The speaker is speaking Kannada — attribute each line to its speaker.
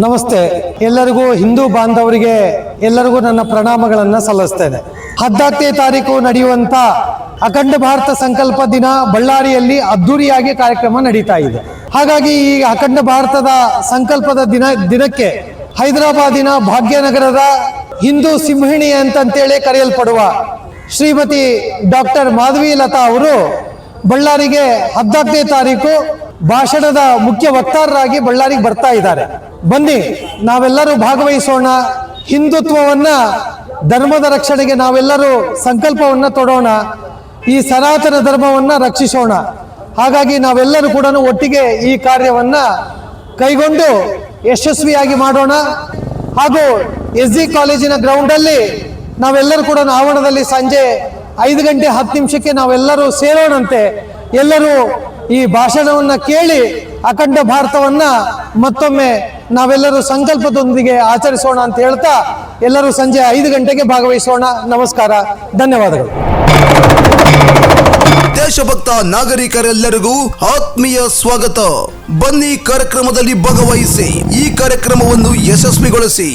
Speaker 1: ನಮಸ್ತೆ. ಎಲ್ಲರಿಗೂ ಹಿಂದೂ ಬಾಂಧವರಿಗೆ ಎಲ್ಲರಿಗೂ ನನ್ನ ಪ್ರಣಾಮಗಳನ್ನು ಸಲ್ಲಿಸ್ತೇನೆ. ಹದಿನಾಲ್ಕನೇ ತಾರೀಕು ನಡೆಯುವಂತ ಅಖಂಡ ಭಾರತ ಸಂಕಲ್ಪ ದಿನ ಬಳ್ಳಾರಿಯಲ್ಲಿ ಅದ್ದೂರಿಯಾಗಿ ಕಾರ್ಯಕ್ರಮ ನಡೀತಾ ಇದೆ. ಹಾಗಾಗಿ ಈ ಅಖಂಡ ಭಾರತದ ಸಂಕಲ್ಪದ ದಿನ, ದಿನಕ್ಕೆ ಹೈದರಾಬಾದಿನ ಭಾಗ್ಯನಗರದ ಹಿಂದೂ ಸಿಂಹಿಣಿ ಅಂತಂತೇಳಿ ಕರೆಯಲ್ಪಡುವ ಶ್ರೀಮತಿ ಡಾಕ್ಟರ್ ಮಾಧವಿ ಲತಾ ಅವರು ಬಳ್ಳಾರಿಗೆ ಹದಿನಾಲ್ಕನೇ ತಾರೀಕು ಭಾಷಣದ ಮುಖ್ಯ ವಕ್ತಾರರಾಗಿ ಬಳ್ಳಾರಿಗೆ ಬರ್ತಾ ಇದ್ದಾರೆ. ಬನ್ನಿ, ನಾವೆಲ್ಲರೂ ಭಾಗವಹಿಸೋಣ. ಹಿಂದುತ್ವವನ್ನ, ಧರ್ಮದ ರಕ್ಷಣೆಗೆ ನಾವೆಲ್ಲರೂ ಸಂಕಲ್ಪವನ್ನ ತೊಡೋಣ. ಈ ಸನಾತನ ಧರ್ಮವನ್ನ ರಕ್ಷಿಸೋಣ. ಹಾಗಾಗಿ ನಾವೆಲ್ಲರೂ ಕೂಡ ಒಟ್ಟಿಗೆ ಈ ಕಾರ್ಯವನ್ನ ಕೈಗೊಂಡು ಯಶಸ್ವಿಯಾಗಿ ಮಾಡೋಣ. ಹಾಗೂ ಎಸ್ ಜಿ ಕಾಲೇಜಿನ ಗ್ರೌಂಡಲ್ಲಿ ನಾವೆಲ್ಲರೂ ಕೂಡ ಆವರಣದಲ್ಲಿ ಸಂಜೆ ಐದು ಗಂಟೆ ಹತ್ತು ನಿಮಿಷಕ್ಕೆ ನಾವೆಲ್ಲರೂ ಸೇರೋಣಂತೆ. ಎಲ್ಲರೂ ಈ ಭಾಷಣವನ್ನ ಕೇಳಿ ಅಖಂಡ ಭಾರತವನ್ನ ಮತ್ತೊಮ್ಮೆ ನಾವೆಲ್ಲರೂ ಸಂಕಲ್ಪದೊಂದಿಗೆ ಆಚರಿಸೋಣ ಅಂತ ಹೇಳ್ತಾ ಎಲ್ಲರೂ ಸಂಜೆ ಐದು ಗಂಟೆಗೆ ಭಾಗವಹಿಸೋಣ. ನಮಸ್ಕಾರ. ಧನ್ಯವಾದಗಳು.
Speaker 2: ದೇಶಭಕ್ತ ನಾಗರಿಕರೆಲ್ಲರಿಗೂ ಆತ್ಮೀಯ ಸ್ವಾಗತ. ಬನ್ನಿ ಕಾರ್ಯಕ್ರಮದಲ್ಲಿ ಭಾಗವಹಿಸಿ. ಈ ಕಾರ್ಯಕ್ರಮವನ್ನು ಯಶಸ್ವಿಗೊಳಿಸಿ.